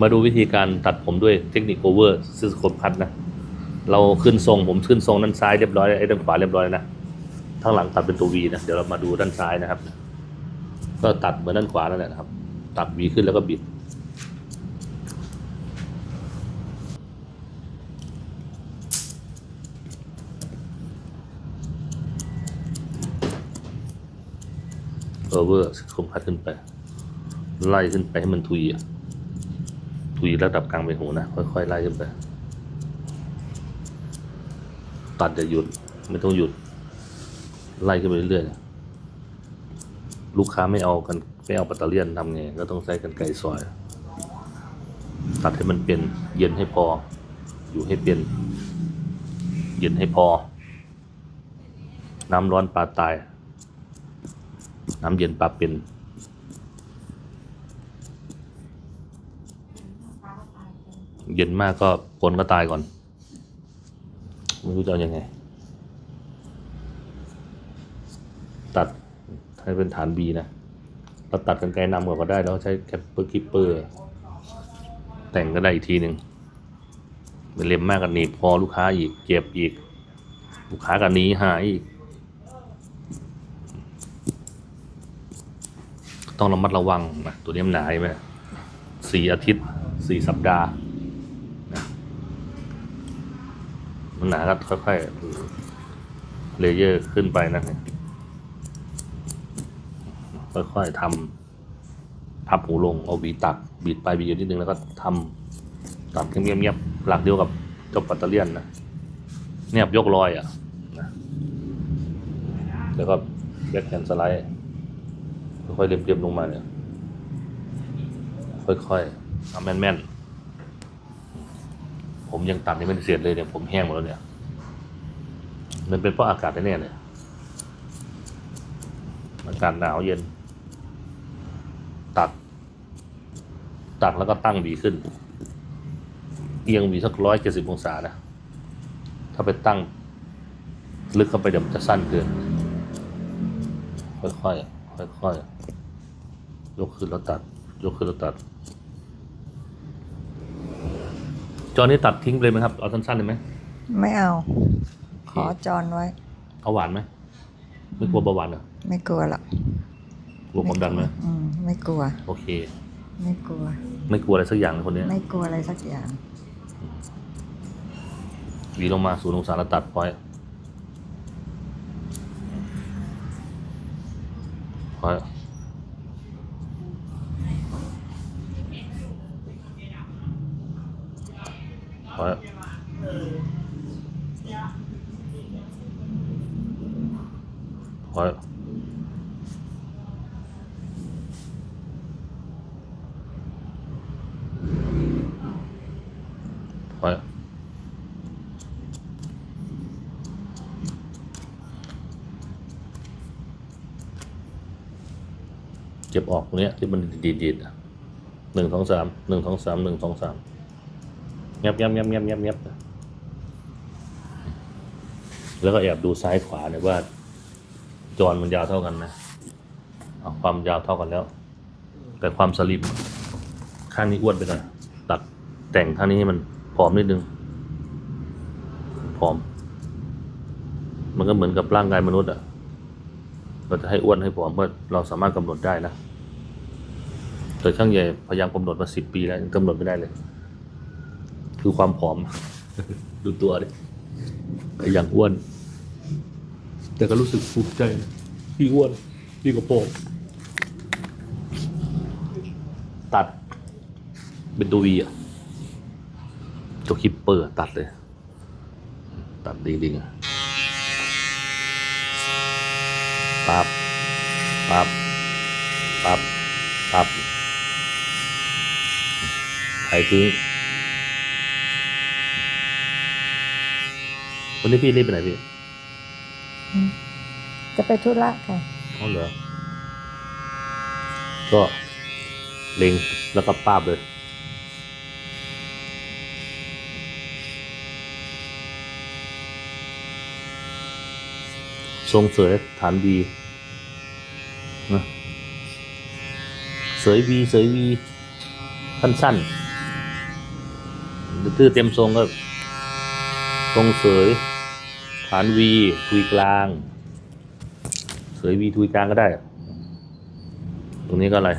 มาดูวิธีการตัดผมด้วยเทคนิคโอเวอร์ซิสโคปคัตนะ เราขึ้นทรงผมขึ้นทรงด้านซ้ายเรียบร้อยไอ้ด้านขวาเรียบร้อยนะข้างหลังตัดเป็นตัววีนะเดี๋ยวเรามาดูด้านซ้ายนะครับ ก็ตัดเหมือนด้านขวานั่นแหละนะครับ ตัดวีขึ้นแล้วก็บิด โอเวอร์คมพัดขึ้นไป ไล่ขึ้นไปให้มันทุยอะ ทุยระดับกลางใบหูนะ ค่อยๆไล่ขึ้นไป ตัดจะหยุด ไม่ต้องหยุด ไล่ขึ้นไปเรื่อยๆ ลูกค้าไม่เอากันไม่เอาปัตเตอร์เลียนทำไง ก็ต้องใช้กันไกรซอย ตัดให้มันเป็น เย็นให้พอ อยู่ให้เป็น เย็นให้พอ น้ำร้อนปลาตาย น้ำเย็นปลาเป็น เย็นมากก็คนก็ตายก่อน ไม่รู้จะเอาอยัางไง ตัดให้เป็นฐานบีนะเราตัดกันไกลนำก่อนก็ได้ แล้วใช้แคปเปอร์คิปเปอร์ แต่งก็ได้อีกทีหนึ่งเป็นเล็มมากกันหนีบพอลูกค้าอีกเจ็บอีก ลูกค้ากันนี้หายอีก ต้องระมัดระวังนะตัวนี้มันหนาใช่ไหมสี่อาทิตย์สี่สัปดาห์นะ มันหนาก็ค่อยๆเลเยอร์ขึ้นไปนะค่อยๆทำพับหูลงเอาบีตักบีดไปบีดนิดนึงแล้วก็ทำตัดเงียบๆหลักเดียวกับเจ้าปัตเตอร์เลียนนะเนี่ยยกรอยอะนะแล้วก็แบ็คแฮนด์สไลด์ค่อยๆเรียบๆลงมาเนี่ยค่อยๆทำแม่นๆ ผมยังตัดยังไม่เสร็จเลยเนี่ยผมแห้งหมดแล้วเนี่ย มันเป็นเพราะอากาศแน่ๆเนี่ยอากาศหนาวเย็น ตัด ตัดแล้วก็ตั้งบีขึ้น เอียงบีสักร้อยเจ็ดสิบองศานะ ถ้าไปตั้ง ลึกเข้าไปเดี๋ยวมันจะสั้นเกิน ค่อยๆค่อยๆยกขึ้นแล้วตัด ยกขึ้นแล้วตัด จอนี้ตัดทิ้งไปเลยไหมครับ เอาสั้นๆเลยไหม ไม่เอา ขอจอนไว้ เอาหวานไหม ไม่กลัวเบาหวานเหรอ ไม่กลัวหรอก กลัวความดันไหมอืม ไม่กลัว โอเค ไม่กลัว ไม่กลัวอะไรสักอย่างเลยคนเนี้ยไม่กลัวอะไรสักอย่างหวีลงมาศูนย์องศาแล้วตัดปล่อยปล่อย ปล่อยปล่อยปล่อยเก็บออกตรงนี้ที่มันดีดๆอะหนึ่งสองสามหนึ่งสองสามหนึ่งสองสาม งียบเงียบเงียบเงียบเงียบเงียบแล้วก็แอบดูซ้ายขวาเนี่ยว่า จอนมันยาวเท่ากันนะเอาความยาวเท่ากันแล้ว แต่ความสลิมข้างนี้อ้วนไปหน่อยตัดแต่งข้างนี้ให้มันผอมนิดนึงผอม มันก็เหมือนกับร่างกายมนุษย์อะเราจะให้อ้วนให้ผอมก็เราสามารถกำหนดได้นะแต่ช่างใหญ่พยายามกำหนดมาสิบปีแล้วยังกำหนดไม่ได้เลย คือความผอม ดูตัวดิก็ยังอ้วน แต่ก็รู้สึกภูมิใจนะพี่อ้วนพี่กระโปรงตัด เป็นตัววีอะตัวคิปเปอร์ตัดเลย ตัดดีๆอะปั๊บปั๊บปั๊บปั๊บไถทิ้ง วันนี้พี่รีบไปไหนพี่จะไปธุระค่ะอ๋อเหรอก็เล็งแล้วก็ป้าบเลย ทรงเสยฐานบีนะเสยวีเสยวีสั้นๆชื่อเต็มทรงก็ทรงเสยฐานวีทุยกลาง เสยวีทุยกลางก็ได้ ตรงนี้ก็อะไร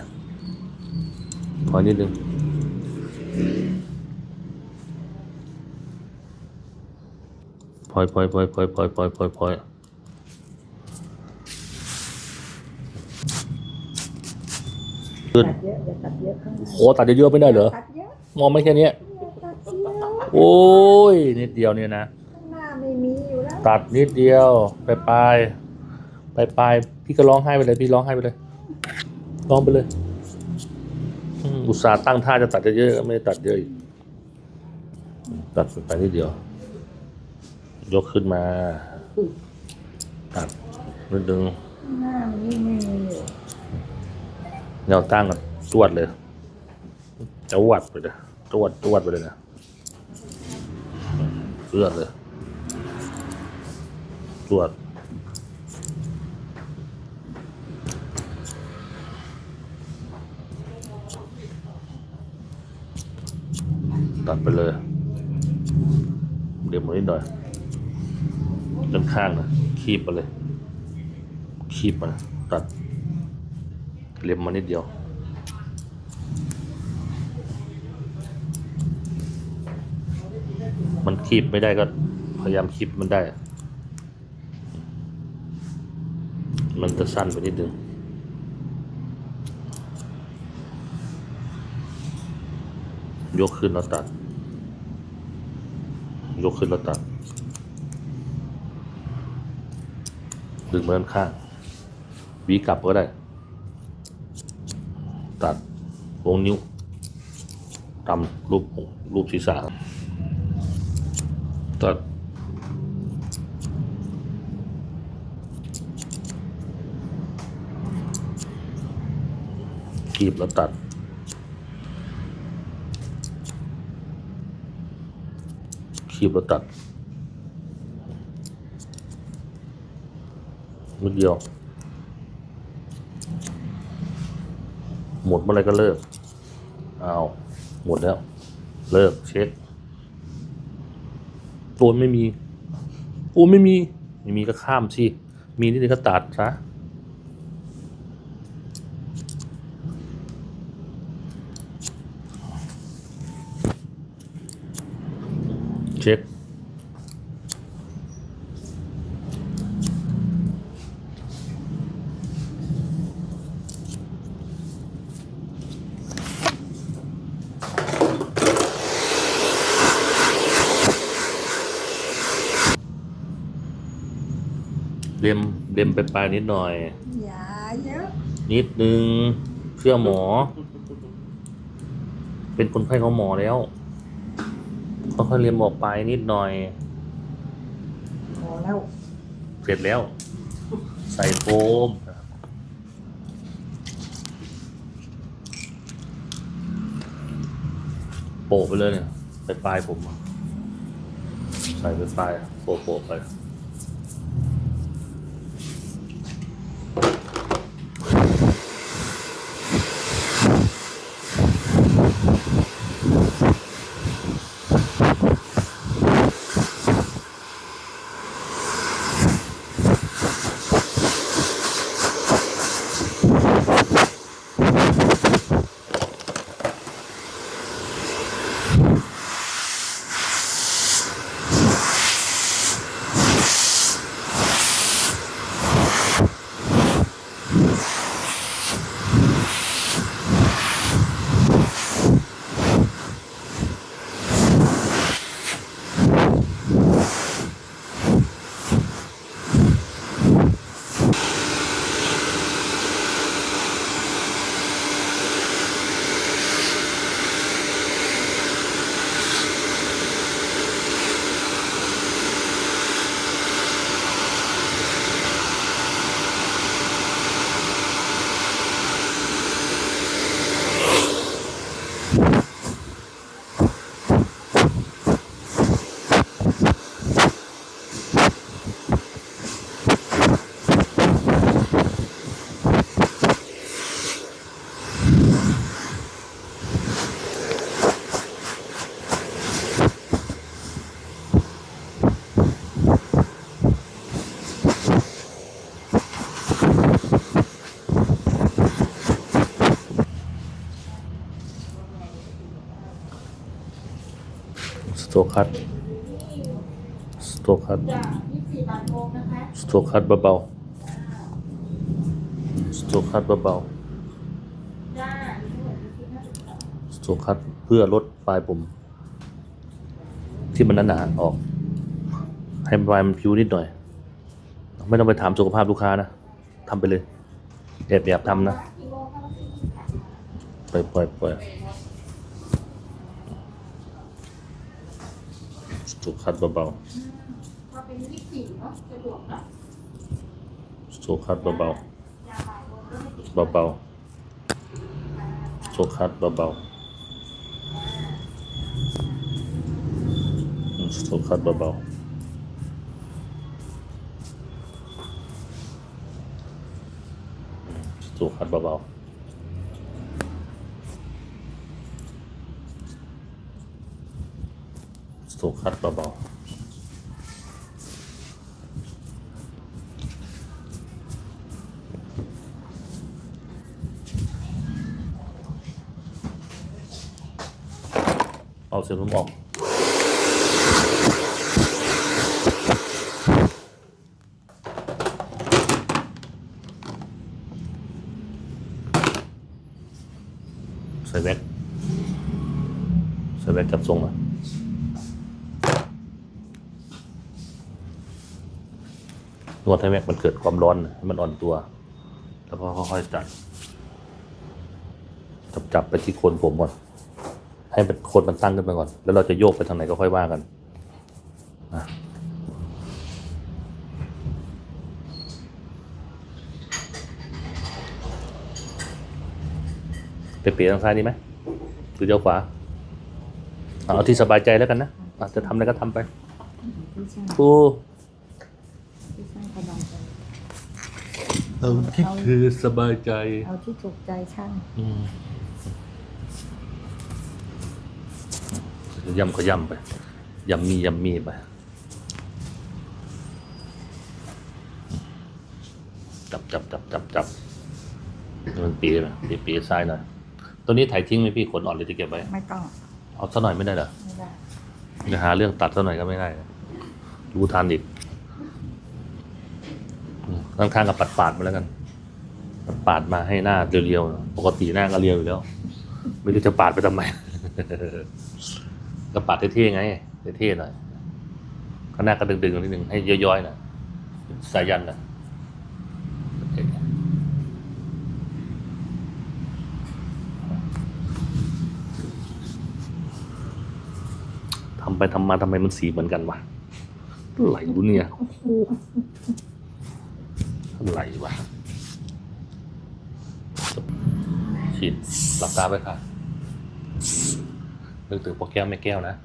พอยนิดนึงพลอยพลอยพลอยพลอยพลอยพลอยพอยพลอยขึ้นตัดเยอะอย่าตัดเยอะข้างหน้าโอ้ตัดเยอะๆไม่ได้เหรอ มองไม่แค่นี้ โอ้ย นิดเดียวเนี่ยนะ ตัดนิดเดียวไปปลายไปปลายพี่ก็ร้องไห้ไปเลย พี่ร้องไห้ไปเลยร้องไปเลยอุตส่าห์ตั้งท่าจะตัดเยอะๆไม่ได้ตัดเยอะอีกตัดไปนิดเดียว ยกขึ้นมา ตัดนิดนึงหน้ามันไม่มีอยู่แนวตั้งกับจวดเลยจวดไปเลยจวดจวดไปเลยนะเลือดเลย จวดตัดไปเลย เดี๋ยวมานิดหน่อยด้านข้างนะคีบไปเลย คีบมานะตัดเล็มมานิดเดียวมันคีบไม่ได้ก็พยายามคีบมันได้ มันจะสั้นไปนิดนึงยกขึ้นแล้วตัด ยกขึ้นแล้วตัด ดึงมาด้านข้างวีกลับก็ได้ ตัดวงนิ้วตามรูปรูปศีรษะตัด กีบแล้วตัด คีบแล้วตัดนิดเดียว หมดเมื่อไรก็เลิกเอาหมดแล้ว เลิกเช็คโอนไม่มีโอนไม่มี ไม่มีก็ข้ามสิ มีนิดนึงก็ตัดซะ เช็ค เล็มเล็มไปปลายนิดหน่อย อย่าเยอะนิดนึงเชื่อหมอ เป็นคนไข้ของหมอแล้ว ค่อยๆเลียมออกไปนิดหน่อย พอแล้ว เสร็จแล้ว ใส่โฟมโปะไปเลยเนี่ยไปปลายผมอะใส่ไปปลายอะโปะโปะไป คัตสโตคัตจากยี่สิบสี่บาทโมงนะคะสโตคัตเบาๆสโตคัตเบาๆสโตคัตเพื่อลดปลายผม ที่มันหนาๆออก ให้ปลายมันผิวนิดหน่อย ไม่ต้องไปถามสุขภาพลูกค้านะทำไปเลยแอบแอบๆทำนะกิโลก็สิบค่ะปล่อยปล่อยปล่อย สโตคัตเบาพอเป็นยี่สิบสี่เนาะสะดวกเนาะๆสโตคัตเบายาบ่ายโมงก็ไม่ติดๆเบาๆสโตคัตเบาๆอืมสโตคัตเบาๆอืมสโตคัตเบาๆ สโตคัตเบาๆเอาเสียงลมออก ใส่แว็กใส่แว็กจับทรงมา นวดให้แว็กมันเกิดความร้อนนะให้มันอ่อนตัว แล้วก็ค่อยๆจัดจับจับไปที่โคนผมก่อน ให้มันโคนมันตั้งขึ้นไปก่อน แล้วเราจะโยกไปทางไหนก็ค่อยว่ากันนะไปเปลี่ยนทางซ้ายดีไหมหรือเจ้าขวา เอาเอาที่สบายใจแล้วกันนะอะจะทำอะไรก็ทำไปพี่ช่างครู พี่ช่างกำลังใจ เอาที่คือสบายใจ เอาที่ถูกใจช่างอืมย่ำก็ย่ำไปยำมียำมีไปจับจับจับจับจับมันปีนะปีปีซ้ายหน่อยตัวนี้ถ่ายทิ้งไหมพี่ขนอ่อนเลยจะเก็บไว้ไม่ต้องเอาสักหน่อยไม่ได้เหรอไม่ได้จะหาเรื่องตัดสักหน่อยก็ไม่ได้นะรู้ทันอีกอืม ข้างๆกับปัดปาดๆมาแล้วกันปัดปาดมาให้หน้าเรียวๆปกติหน้าก็เรียวอยู่แล้ว ไม่รู้จะปาดไปทำไมก็ปาดเท่ๆไงเท่ๆหน่อยข้างหน้าก็ดึงๆนิดนึงให้ย้อยๆหน่อยสายันนะทำไปทำมาทำไมมันสีเหมือนกันวะอะไรรู้เนี่ย อะไรวะฉีดหลับตาไปค่ะนึกถึงพวกแก้วไม่แก้วนะ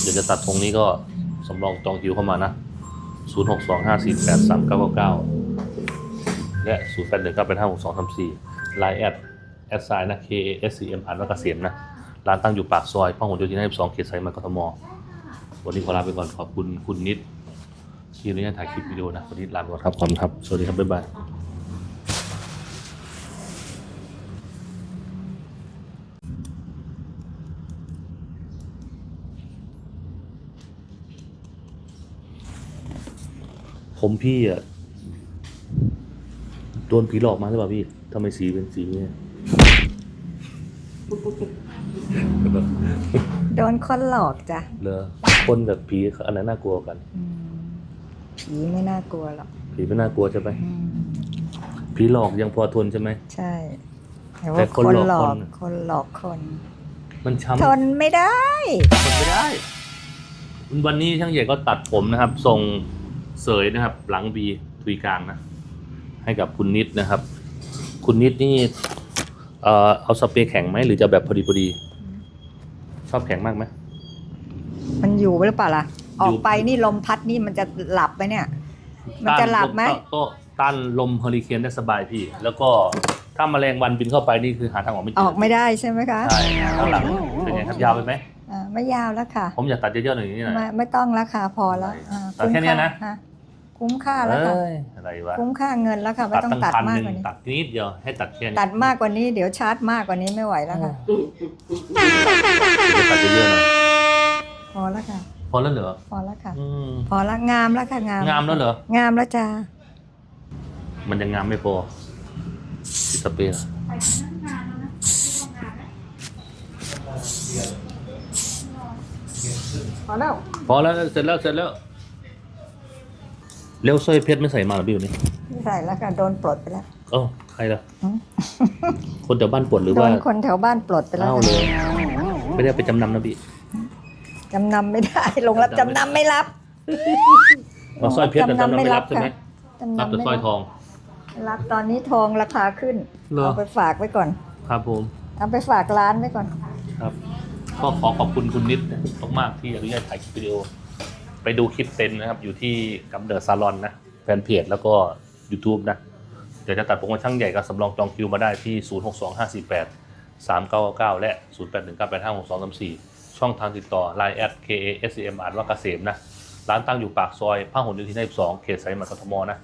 เดี๋ยวจะตัดตรงนี้ก็สำรองจองคิวเข้ามานะ 0 6 2 5 4 8 3 9 9 9 และ 0819856234 ไลน์แอดแอดไซน์นะ K A S C M อ่านว่าเกษมนะ ร้านตั้งอยู่ปากซอยพหลโยธิน52เขตสายไซมกทม วันนี้ขอลาไปก่อนขอบคุณคุณนิด ที่อนุญาตถ่ายคลิปวิดีโอนะวันนี้ลาไปก่อนครับขอบคุณครับ สวัสดีครับบ๊ายบายผมพี่อะ โดนผีหลอกมาหรือเปล่าพี่ทำไมสีเป็นสีเนี่ยโดนคนหลอกจ้ะเลอคนกับผีอันไหนน่ากลัวกัน อืมผีไม่น่ากลัวหรอกผีไม่น่ากลัวใช่ไหมอืมผีหลอกยังพอทนใช่ไหม ใช่แต่แต่ว่าคคนนหหลลออกก คน คนหลอกคน มันช้ำ ทนไม่ได้ ทนไม่ได้ วันนี้ช่างใหญ่ก็ตัดผมนะครับ ทรงเสยนะครับ หลังบีทุยกลางนะ ให้กับคุณนิดนะครับ คุณนิดนี่เอ่อเอาสเปรย์แข็งไหมหรือจะแบบพอดีพอดี ชอบแข็งมากไหม มันอยู่หรือเปล่าล่ะอยู่ออกไปนี่ลมพัดนี่มันจะหลับไหมเนี่ย มันจะหลับไหม ต้านลก็ต้านลมเฮอริเคนได้สบายพี่ แล้วก็ถ้าแมลงวันบินเข้าไปนี่คือหาทางออกไม่เจออกไม่ได้ใช่ไหมคะใช่ข้างหลังเป็นไงครับยาวไปไหม อ่าไม่ยาวแล้วค่ะ ผมอยากตัดเยอะๆหน่อยอย่างนี้หน่อย ไม่ไม่ต้องแล้วค่ะพอแล้วอะไรอ่าตัดแค่เนี้ยนะคุ้ มค่าแล้วค่ะ เอ้ยอะไรวะคุ้มค่าเงินแล้วค่ะไม่ตัดต้องตั้งตัดพันมาหกนึ่งกว่านี้ ตัดนิดเดียวให้ตัดแค่นี้ตัดมากกว่านี้เดี๋ยวชาร์จมากกว่านี้ไม่ไหวแล้วค่ะเดี๋ยวตัดเยอะๆหน่อยพอแล้วค่ะ พอแล้วเหรอพอแล้วค่ะ อืมพอแล้วงามแล้วค่ะงาม งามแล้วเหรอ งามแล้วจ้ามันยังงามไม่พอที่สเปรย์อะไปทำงานแล้วนะที่ทำงานนะพอแล้วพอแล้วเสร็จแล้วเสร็จแล้ว เร็วสร้อยเพชรไม่ใส่มาเหรอพี่วันนี้ไม่ใส่แล้วค่ะโดนปลดไปแล้ว เอ้าใครล่ะ อืม คนแถวบ้านปวดหรือโดว่านคนแถวบ้านปลดไปแล้วเอ้าค่ะเลย ไม่ได้เอาไปจำนำนะพี่ จำนำไม่ได้ลงรับจำนำไม่รับเอาสร้อยเพชรแต่จำนำไม่รับใช่ไหมจำรับนำแต่ไม่สร้อยทอง รับตอนนี้ทองราคาขึ้นเหรอ เอาไปฝากไว้ก่อน ครับผม เอาไปฝากร้านไว้ก่อน ครับ ก็ขอขอบคุณคุณนิดมากๆที่อนุญาตถ่ายคลิปวิดีโอ ไปดูคลิปเต็มนะครับ อยู่ที่กำเนิดซาลอนนะแฟนเพจแล้วก็ YouTube นะ เดี๋ยวจะตัดผมกับช่างใหญ่กับสำรองจองคิวมาได้ที่ 062548 3999 และ 0819856234 ช่องทางติดต่อ Line at KASM อ่านว่าเกษมนะ ร้านตั้งอยู่ปากซอยพหลโยธิน52เขตสายไหมกทมนะ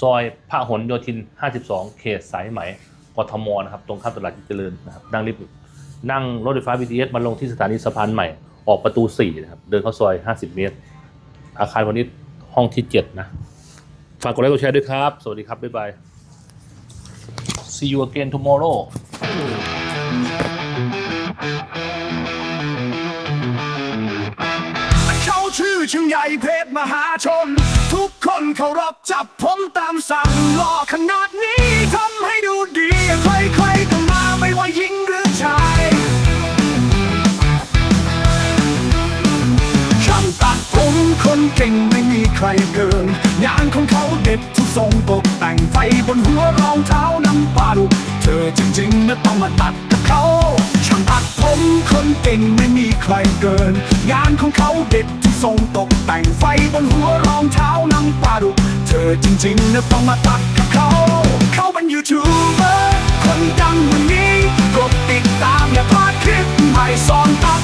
ซอยพหลโยธิน 52 เขตสายไหมกทมนะครับ ตรงข้ามตลาดยิ่งเจริญนะครับนั่งลิฟต์นั่งรถไฟฟ้า BTS มาลงที่สถานีสะพานใหม่ ออกประตู 4 นะครับ เดินเข้าซอย 50 เมตร อาคารพาณิชย์ห้องที่7นะ ฝากกดไลค์กดแชร์ด้วยครับ สวัสดีครับ บ๊ายบาย see you again tomorrow เขาชื่อชิงใหญ่เพชรมหาชน ทุกคนเคารพจับผมตามสั่งหล่อขนาดนี้ทำให้ดูดี ใครๆก็มาไม่ว่าหญิง เก่งไม่มีใครเกินงานของเขาเด็ดทุกทรงตกแต่งไฟบนหัวรองเท้าน้ำปลาดุเธอจริงๆนะต้องมาตัดกับเขาช่างตัดผมคนเก่งไม่มีใครเกิน งานของเขาเด็ดที่ทรงตกแต่งไฟบนหัวรองเท้าน้ำปลาดุเธอจริงๆนะต้องมาตัดกับเขา เขาเป็นยูทูบเบอร์คนดังวันนี้กดติดตามอย่าพลาดคลิปใหม่สอนตัด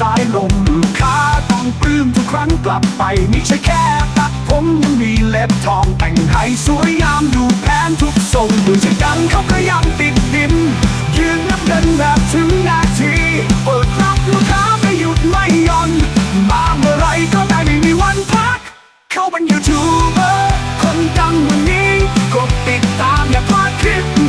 สายลมขาต้องปลื้มทุกครั้งกลับไปมิใช่แค่ตัดผมยังมีเล็บทองแต่งให้สวยงามดูแพนทุกทรงมือจะดังเขาก็ยังติดดินยืนนับเดินแบบถึงนาทีเปิดรับลูกค้าไม่หยุดไม่ย่อนมาเมื่อไรก็ได้ไม่มีวันพัก เขาเป็นยูทูบเบอร์คนดังวันนี้กดติดตามอย่าพลาดคลิป